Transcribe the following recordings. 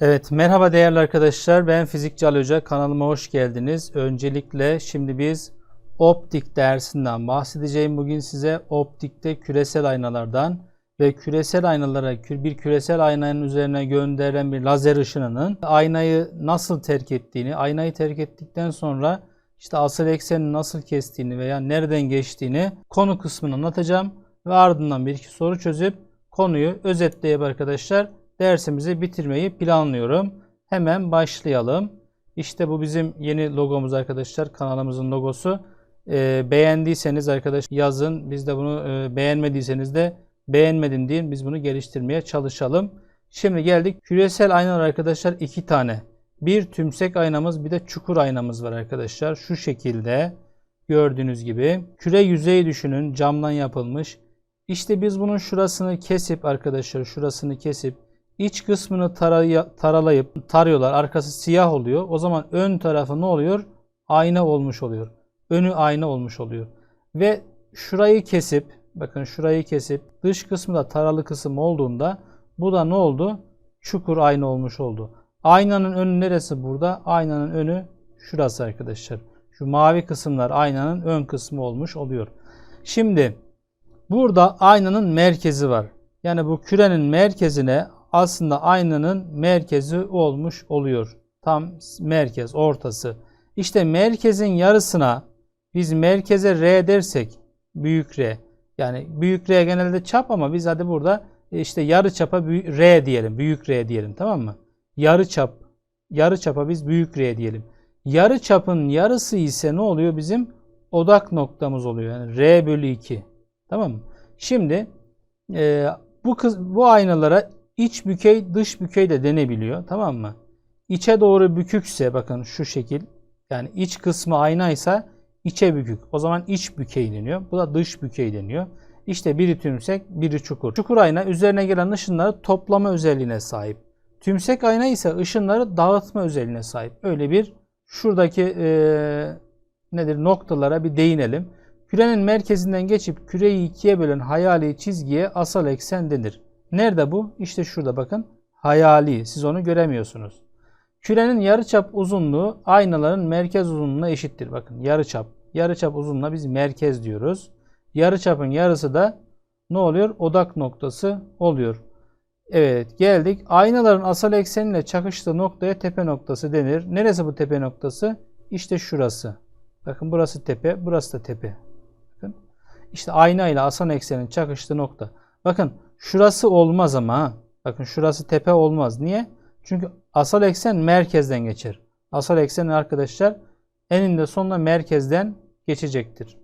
Evet, merhaba değerli arkadaşlar. Ben Fizikçi Ali Hoca. Kanalıma hoş geldiniz. Öncelikle şimdi biz optik dersinden bahsedeceğim. Bugün size optikte küresel aynalardan ve küresel aynalara bir küresel aynanın üzerine gönderilen bir lazer ışınının aynayı nasıl terk ettiğini, aynayı terk ettikten sonra işte asıl ekseni nasıl kestiğini veya nereden geçtiğini konu kısmını anlatacağım ve ardından bir iki soru çözüp konuyu özetleyip arkadaşlar dersimizi bitirmeyi planlıyorum. Hemen başlayalım. İşte bu bizim yeni logomuz arkadaşlar. Kanalımızın logosu. Ee, beğendiyseniz arkadaş yazın. Biz de bunu e, beğenmediyseniz de beğenmedim deyin. Biz bunu geliştirmeye çalışalım. Şimdi geldik. Küresel aynalar arkadaşlar iki tane. Bir tümsek aynamız bir de çukur aynamız var arkadaşlar. Şu şekilde gördüğünüz gibi. Küre yüzeyi düşünün. Camdan yapılmış. İşte biz bunun şurasını kesip arkadaşlar şurasını kesip iç kısmını taraya- taralayıp tarıyorlar. Arkası siyah oluyor. O zaman ön tarafı ne oluyor? Ayna olmuş oluyor. Önü ayna olmuş oluyor. Ve şurayı kesip bakın şurayı kesip dış kısmı da taralı kısım olduğunda bu da ne oldu? Çukur ayna olmuş oldu. Aynanın önü neresi burada? Aynanın önü şurası arkadaşlar. Şu mavi kısımlar aynanın ön kısmı olmuş oluyor. Şimdi Burada aynanın merkezi var. Yani bu kürenin merkezine aslında aynanın merkezi olmuş oluyor. Tam merkez, ortası. İşte merkezin yarısına biz merkeze R dersek büyük R. Yani büyük R genelde çap ama biz hadi burada işte yarı çapa R diyelim. Büyük R diyelim tamam mı? Yarı çap. Yarı çapa biz büyük R diyelim. Yarı çapın yarısı ise ne oluyor bizim? Odak noktamız oluyor. Yani R bölü 2. Tamam mı? Şimdi e, bu kız, bu aynalara iç bükey dış bükey de denebiliyor. Tamam mı? İçe doğru bükükse bakın şu şekil yani iç kısmı aynaysa içe bükük. O zaman iç bükey deniyor. Bu da dış bükey deniyor. İşte biri tümsek, biri çukur. Çukur ayna üzerine gelen ışınları toplama özelliğine sahip. Tümsek ayna ise ışınları dağıtma özelliğine sahip. Öyle bir şuradaki e, nedir noktalara bir değinelim. Kürenin merkezinden geçip küreyi ikiye bölen hayali çizgiye asal eksen denir. Nerede bu? İşte şurada bakın. Hayali. Siz onu göremiyorsunuz. Kürenin yarıçap uzunluğu aynaların merkez uzunluğuna eşittir. Bakın yarıçap. Yarıçap uzunluğuna biz merkez diyoruz. Yarıçapın yarısı da ne oluyor? Odak noktası oluyor. Evet geldik. Aynaların asal ekseniyle çakıştığı noktaya tepe noktası denir. Neresi bu tepe noktası? İşte şurası. Bakın burası tepe, burası da tepe. Bakın. İşte ayna ile asal eksenin çakıştığı nokta. Bakın şurası olmaz ama. Bakın şurası tepe olmaz. Niye? Çünkü asal eksen merkezden geçer. Asal eksen arkadaşlar eninde sonunda merkezden geçecektir.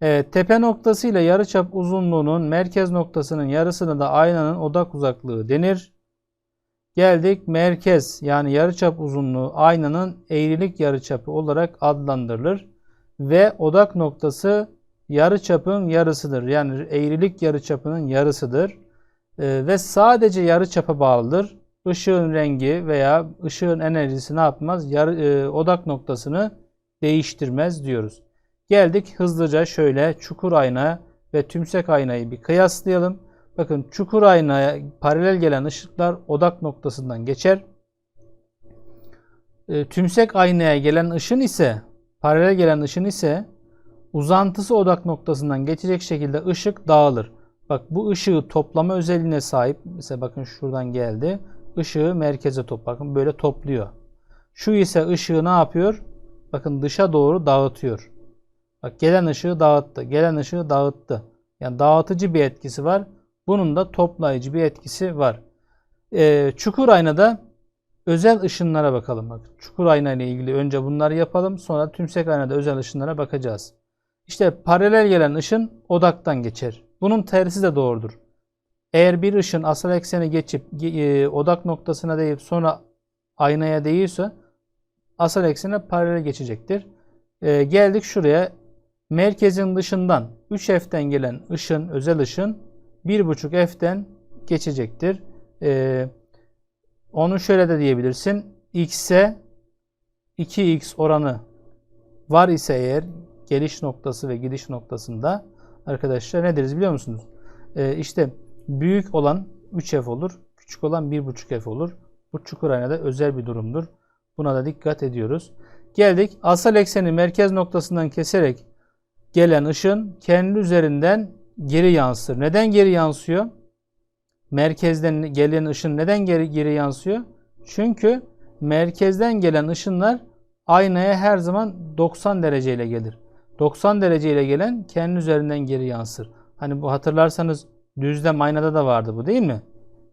Evet, tepe noktası ile yarıçap uzunluğunun merkez noktasının yarısını da aynanın odak uzaklığı denir. Geldik merkez yani yarıçap uzunluğu aynanın eğrilik yarıçapı olarak adlandırılır ve odak noktası yarıçapın yarısıdır. Yani eğrilik yarıçapının yarısıdır. Ee, ve sadece yarıçapa bağlıdır. Işığın rengi veya ışığın enerjisi ne yapmaz? Yarı, e, odak noktasını değiştirmez diyoruz. Geldik hızlıca şöyle çukur ayna ve tümsek aynayı bir kıyaslayalım. Bakın çukur aynaya paralel gelen ışıklar odak noktasından geçer. E, tümsek aynaya gelen ışın ise paralel gelen ışın ise uzantısı odak noktasından geçecek şekilde ışık dağılır. Bak bu ışığı toplama özelliğine sahip. Mesela bakın şuradan geldi. Işığı merkeze top. Bakın böyle topluyor. Şu ise ışığı ne yapıyor? Bakın dışa doğru dağıtıyor. Bak gelen ışığı dağıttı. Gelen ışığı dağıttı. Yani dağıtıcı bir etkisi var. Bunun da toplayıcı bir etkisi var. Ee, çukur aynada özel ışınlara bakalım. Bak, çukur ayna ile ilgili önce bunları yapalım. Sonra tümsek aynada özel ışınlara bakacağız. İşte paralel gelen ışın odaktan geçer. Bunun tersi de doğrudur. Eğer bir ışın asal ekseni geçip e, odak noktasına değip sonra aynaya değiyorsa asal eksene paralel geçecektir. E, geldik şuraya. Merkezin dışından 3F'den gelen ışın, özel ışın 1.5 F'den geçecektir. E, onu şöyle de diyebilirsin. X'e 2X oranı var ise eğer geliş noktası ve gidiş noktasında arkadaşlar ne deriz biliyor musunuz? Ee, işte büyük olan 3F olur, küçük olan 1.5F olur. Bu çukur aynada özel bir durumdur. Buna da dikkat ediyoruz. Geldik asal ekseni merkez noktasından keserek gelen ışın kendi üzerinden geri yansır. Neden geri yansıyor? Merkezden gelen ışın neden geri, geri yansıyor? Çünkü merkezden gelen ışınlar aynaya her zaman 90 dereceyle gelir. 90 dereceyle gelen kendi üzerinden geri yansır. Hani bu hatırlarsanız düzlem aynada da vardı bu değil mi?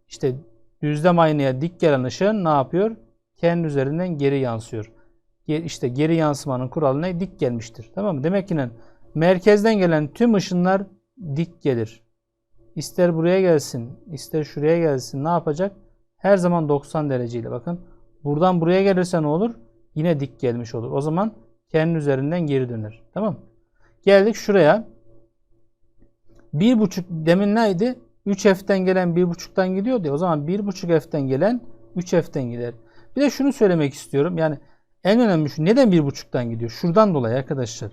İşte düzlem aynaya dik gelen ışın ne yapıyor? Kendi üzerinden geri yansıyor. İşte geri yansımanın kuralı ne? Dik gelmiştir. Tamam mı? Demek ki ne? merkezden gelen tüm ışınlar dik gelir. İster buraya gelsin, ister şuraya gelsin ne yapacak? Her zaman 90 dereceyle bakın. Buradan buraya gelirse ne olur? Yine dik gelmiş olur. O zaman kendi üzerinden geri döner. Tamam Geldik şuraya. 1.5 demin neydi? 3F'den gelen 1.5'tan gidiyor diye. O zaman 1.5F'den gelen 3F'den gider. Bir de şunu söylemek istiyorum. Yani en önemli şu. Neden 1.5'tan gidiyor? Şuradan dolayı arkadaşlar.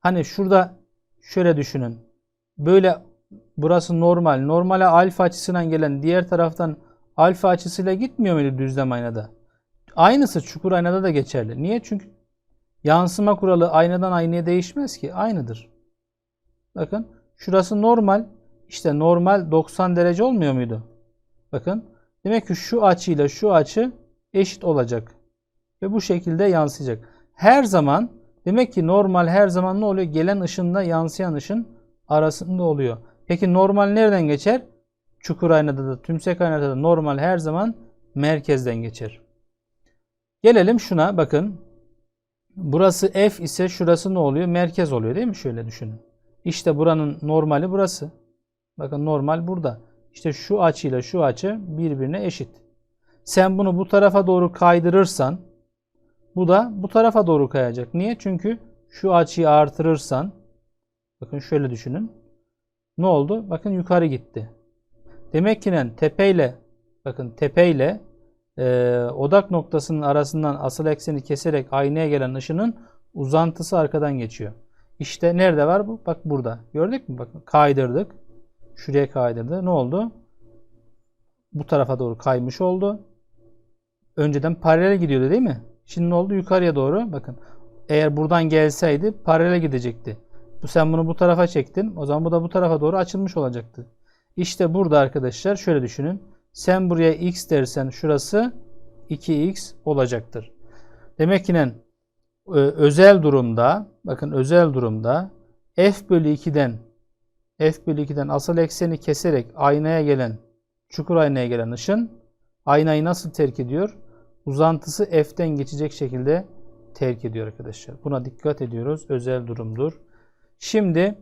Hani şurada şöyle düşünün. Böyle burası normal. Normale alfa açısından gelen diğer taraftan alfa açısıyla gitmiyor muydu düzlem aynada? Aynısı çukur aynada da geçerli. Niye? Çünkü yansıma kuralı aynadan aynaya değişmez ki. Aynıdır. Bakın şurası normal. İşte normal 90 derece olmuyor muydu? Bakın. Demek ki şu açıyla şu açı eşit olacak. Ve bu şekilde yansıyacak. Her zaman demek ki normal her zaman ne oluyor? Gelen ışınla yansıyan ışın arasında oluyor. Peki normal nereden geçer? Çukur aynada da tümsek aynada da normal her zaman merkezden geçer. Gelelim şuna bakın. Burası F ise şurası ne oluyor? Merkez oluyor değil mi? Şöyle düşünün. İşte buranın normali burası. Bakın normal burada. İşte şu açıyla şu açı birbirine eşit. Sen bunu bu tarafa doğru kaydırırsan bu da bu tarafa doğru kayacak. Niye? Çünkü şu açıyı artırırsan bakın şöyle düşünün. Ne oldu? Bakın yukarı gitti. Demek ki tepeyle bakın tepeyle e, odak noktasının arasından asıl ekseni keserek aynaya gelen ışının uzantısı arkadan geçiyor. İşte nerede var bu? Bak burada. Gördük mü? Bakın kaydırdık. Şuraya kaydırdı. Ne oldu? Bu tarafa doğru kaymış oldu. Önceden paralel gidiyordu değil mi? Şimdi ne oldu? Yukarıya doğru. Bakın. Eğer buradan gelseydi paralel gidecekti. Bu sen bunu bu tarafa çektin. O zaman bu da bu tarafa doğru açılmış olacaktı. İşte burada arkadaşlar şöyle düşünün. Sen buraya x dersen şurası 2x olacaktır. Demek ki ne? özel durumda bakın özel durumda f bölü 2'den f bölü 2'den asal ekseni keserek aynaya gelen çukur aynaya gelen ışın aynayı nasıl terk ediyor? Uzantısı f'ten geçecek şekilde terk ediyor arkadaşlar. Buna dikkat ediyoruz. Özel durumdur. Şimdi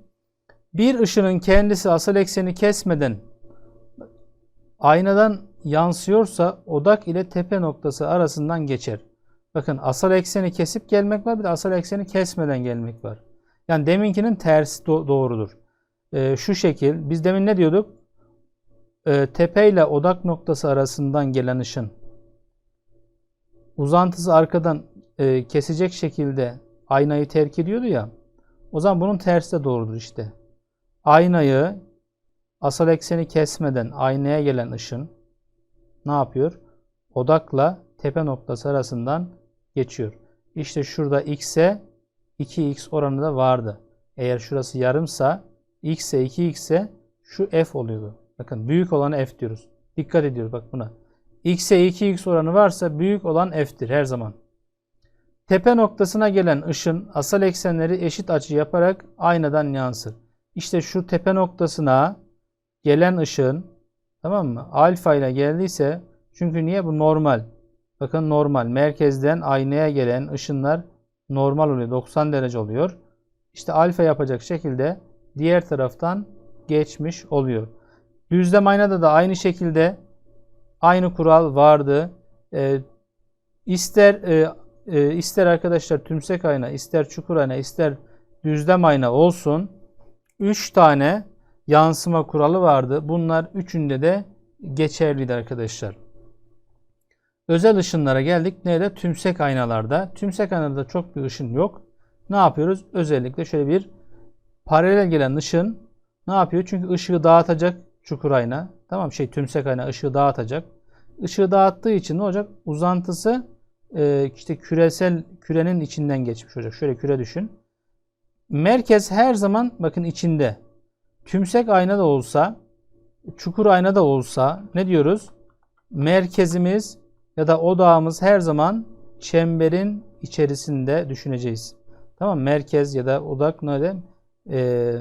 bir ışının kendisi asal ekseni kesmeden aynadan yansıyorsa odak ile tepe noktası arasından geçer. Bakın asal ekseni kesip gelmek var bir de asal ekseni kesmeden gelmek var. Yani deminkinin tersi do doğrudur. Ee, şu şekil biz demin ne diyorduk? Ee, tepe ile odak noktası arasından gelen ışın uzantısı arkadan e, kesecek şekilde aynayı terk ediyordu ya. O zaman bunun tersi de doğrudur işte. Aynayı asal ekseni kesmeden aynaya gelen ışın ne yapıyor? Odakla tepe noktası arasından geçiyor. İşte şurada x'e 2x oranı da vardı. Eğer şurası yarımsa x'e 2x'e şu f oluyordu. Bakın büyük olan f diyoruz. Dikkat ediyoruz bak buna. x'e 2x oranı varsa büyük olan f'tir her zaman. Tepe noktasına gelen ışın asal eksenleri eşit açı yaparak aynadan yansır. İşte şu tepe noktasına gelen ışın tamam mı? Alfa ile geldiyse çünkü niye bu normal? Bakın normal. Merkezden aynaya gelen ışınlar normal oluyor. 90 derece oluyor. İşte alfa yapacak şekilde diğer taraftan geçmiş oluyor. Düzlem aynada da aynı şekilde aynı kural vardı. E, ister e, e, ister arkadaşlar tümsek ayna, ister çukur ayna, ister düzlem ayna olsun. 3 tane yansıma kuralı vardı. Bunlar üçünde de geçerliydi arkadaşlar. Özel ışınlara geldik. Nerede? Tümsek aynalarda. Tümsek aynalarda çok bir ışın yok. Ne yapıyoruz? Özellikle şöyle bir paralel gelen ışın ne yapıyor? Çünkü ışığı dağıtacak çukur ayna. Tamam şey tümsek ayna ışığı dağıtacak. ışığı dağıttığı için ne olacak? Uzantısı e, işte küresel kürenin içinden geçmiş olacak. Şöyle küre düşün. Merkez her zaman bakın içinde. Tümsek ayna da olsa, çukur ayna da olsa ne diyoruz? Merkezimiz ya da odağımız her zaman çemberin içerisinde düşüneceğiz. Tamam? Merkez ya da odak ne Ee,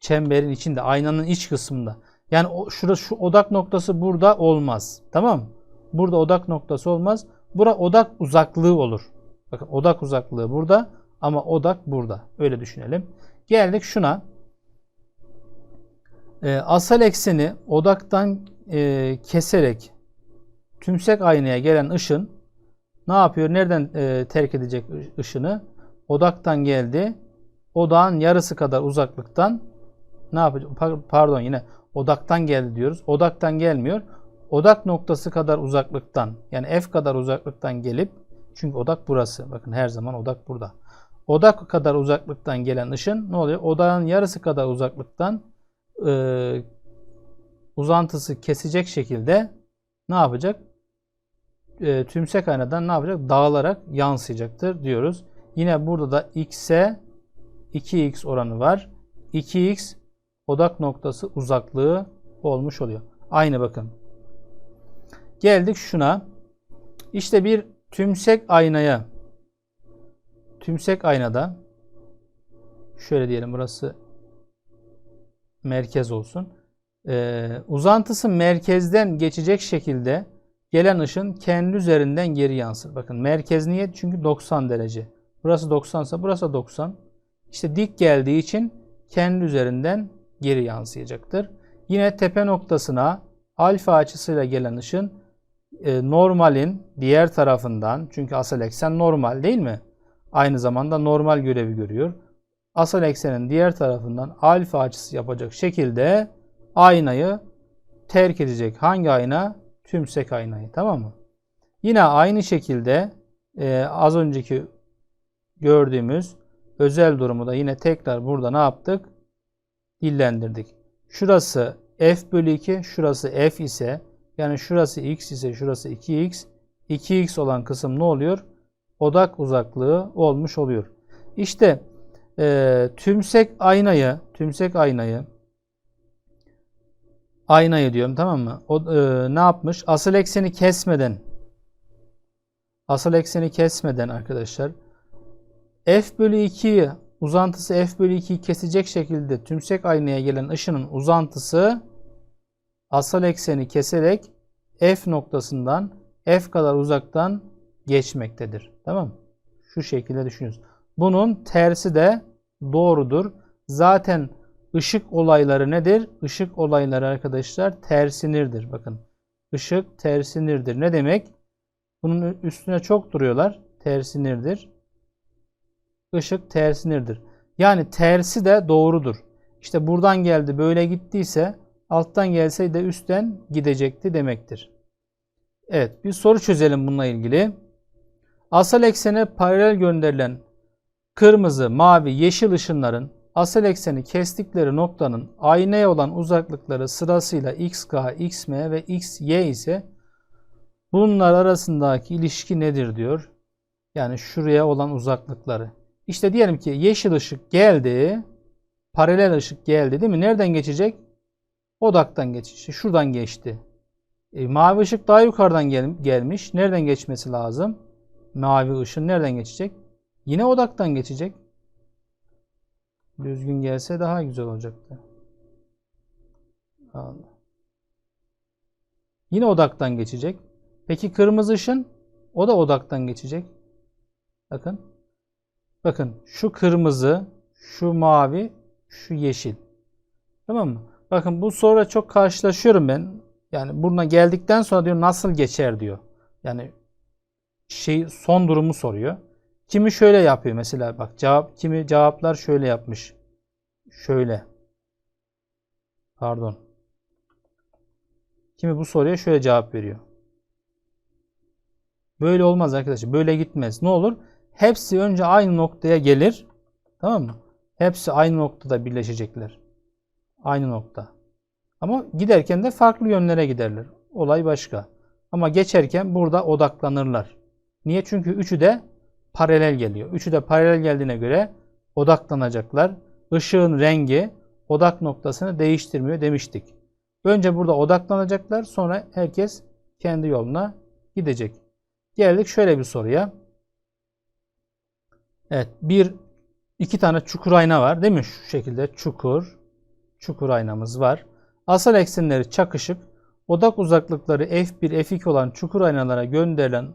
çemberin içinde, aynanın iç kısmında. Yani o, şurası şu odak noktası burada olmaz. Tamam? Burada odak noktası olmaz. Bura odak uzaklığı olur. Bakın odak uzaklığı burada ama odak burada. Öyle düşünelim. Geldik şuna. E, asal ekseni odaktan e, keserek tümsek aynaya gelen ışın ne yapıyor? Nereden e, terk edecek ışını? Odaktan geldi. Odağın yarısı kadar uzaklıktan ne yapacak? Pardon yine odaktan geldi diyoruz. Odaktan gelmiyor. Odak noktası kadar uzaklıktan yani f kadar uzaklıktan gelip çünkü odak burası. Bakın her zaman odak burada. Odak kadar uzaklıktan gelen ışın ne oluyor? Odağın yarısı kadar uzaklıktan e, uzantısı kesecek şekilde ne yapacak? E, tümsek aynadan ne yapacak? Dağılarak yansıyacaktır diyoruz. Yine burada da x'e 2x oranı var. 2x odak noktası uzaklığı olmuş oluyor. Aynı bakın. Geldik şuna. İşte bir tümsek aynaya tümsek aynada şöyle diyelim burası merkez olsun. Ee, uzantısı merkezden geçecek şekilde gelen ışın kendi üzerinden geri yansır. Bakın merkez niye? Çünkü 90 derece. Burası 90 ise burası 90. İşte dik geldiği için kendi üzerinden geri yansıyacaktır. Yine tepe noktasına alfa açısıyla gelen ışın e, normalin diğer tarafından çünkü asal eksen normal değil mi? Aynı zamanda normal görevi görüyor. Asal eksenin diğer tarafından alfa açısı yapacak şekilde aynayı terk edecek. Hangi ayna? Tümsek aynayı. Tamam mı? Yine aynı şekilde e, az önceki gördüğümüz özel durumu da yine tekrar burada ne yaptık? Dillendirdik. Şurası f bölü 2, şurası f ise yani şurası x ise şurası 2x. 2x olan kısım ne oluyor? Odak uzaklığı olmuş oluyor. İşte e, tümsek aynayı, tümsek aynayı aynayı diyorum tamam mı? O e, ne yapmış? Asıl ekseni kesmeden asıl ekseni kesmeden arkadaşlar f bölü 2'yi uzantısı f bölü 2'yi kesecek şekilde tümsek aynaya gelen ışının uzantısı asal ekseni keserek f noktasından f kadar uzaktan geçmektedir. Tamam Şu şekilde düşünüyoruz. Bunun tersi de doğrudur. Zaten ışık olayları nedir? Işık olayları arkadaşlar tersinirdir. Bakın. Işık tersinirdir. Ne demek? Bunun üstüne çok duruyorlar. Tersinirdir. Işık tersinirdir. Yani tersi de doğrudur. İşte buradan geldi böyle gittiyse alttan gelseydi üstten gidecekti demektir. Evet bir soru çözelim bununla ilgili. Asal eksene paralel gönderilen kırmızı, mavi, yeşil ışınların asal ekseni kestikleri noktanın aynaya olan uzaklıkları sırasıyla xk, xm ve xy ise bunlar arasındaki ilişki nedir diyor. Yani şuraya olan uzaklıkları. İşte diyelim ki yeşil ışık geldi, paralel ışık geldi değil mi? Nereden geçecek? Odaktan geçecek. Şuradan geçti. E, mavi ışık daha yukarıdan gel gelmiş. Nereden geçmesi lazım? Mavi ışın nereden geçecek? Yine odaktan geçecek. Düzgün gelse daha güzel olacaktı. Allah. Yine odaktan geçecek. Peki kırmızı ışın? O da odaktan geçecek. Bakın. Bakın şu kırmızı, şu mavi, şu yeşil. Tamam mı? Bakın bu sonra çok karşılaşıyorum ben. Yani buna geldikten sonra diyor nasıl geçer diyor. Yani şey son durumu soruyor. Kimi şöyle yapıyor mesela bak cevap kimi cevaplar şöyle yapmış. Şöyle. Pardon. Kimi bu soruya şöyle cevap veriyor. Böyle olmaz arkadaşlar. Böyle gitmez. Ne olur? Hepsi önce aynı noktaya gelir. Tamam mı? Hepsi aynı noktada birleşecekler. Aynı nokta. Ama giderken de farklı yönlere giderler. Olay başka. Ama geçerken burada odaklanırlar. Niye? Çünkü üçü de paralel geliyor. Üçü de paralel geldiğine göre odaklanacaklar. Işığın rengi odak noktasını değiştirmiyor demiştik. Önce burada odaklanacaklar. Sonra herkes kendi yoluna gidecek. Geldik şöyle bir soruya. Evet, bir iki tane çukur ayna var, değil mi? Şu şekilde çukur, çukur aynamız var. Asal eksenleri çakışık, odak uzaklıkları f1, f2 olan çukur aynalara gönderilen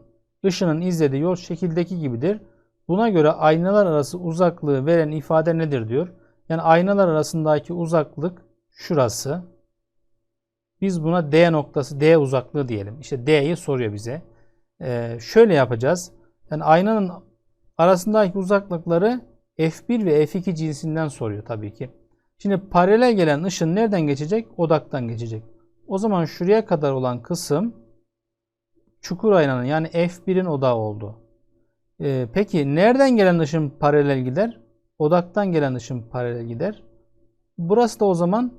ışının izlediği yol şekildeki gibidir. Buna göre aynalar arası uzaklığı veren ifade nedir diyor. Yani aynalar arasındaki uzaklık şurası. Biz buna D noktası, D uzaklığı diyelim. İşte D'yi soruyor bize. Ee, şöyle yapacağız. Yani aynanın arasındaki uzaklıkları F1 ve F2 cinsinden soruyor tabii ki. Şimdi paralel gelen ışın nereden geçecek? Odaktan geçecek. O zaman şuraya kadar olan kısım çukur aynanın yani F1'in odağı oldu. Ee, peki nereden gelen ışın paralel gider? Odaktan gelen ışın paralel gider. Burası da o zaman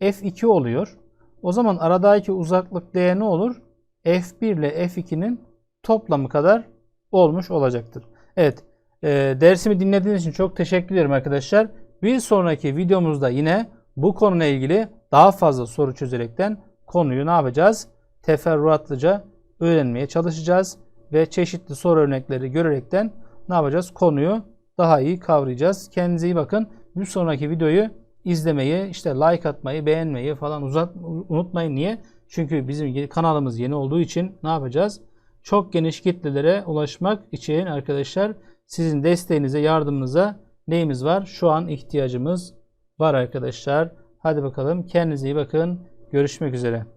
F2 oluyor. O zaman aradaki uzaklık D ne olur? F1 ile F2'nin toplamı kadar olmuş olacaktır. Evet, e, dersimi dinlediğiniz için çok teşekkür ederim arkadaşlar. Bir sonraki videomuzda yine bu konuyla ilgili daha fazla soru çözerekten konuyu ne yapacağız? Teferruatlıca öğrenmeye çalışacağız ve çeşitli soru örnekleri görerekten ne yapacağız? Konuyu daha iyi kavrayacağız. Kendinize iyi bakın. Bir sonraki videoyu izlemeyi, işte like atmayı, beğenmeyi falan uzat, unutmayın. Niye? Çünkü bizim kanalımız yeni olduğu için ne yapacağız? Çok geniş kitlelere ulaşmak için arkadaşlar sizin desteğinize, yardımınıza neyimiz var? Şu an ihtiyacımız var arkadaşlar. Hadi bakalım kendinize iyi bakın. Görüşmek üzere.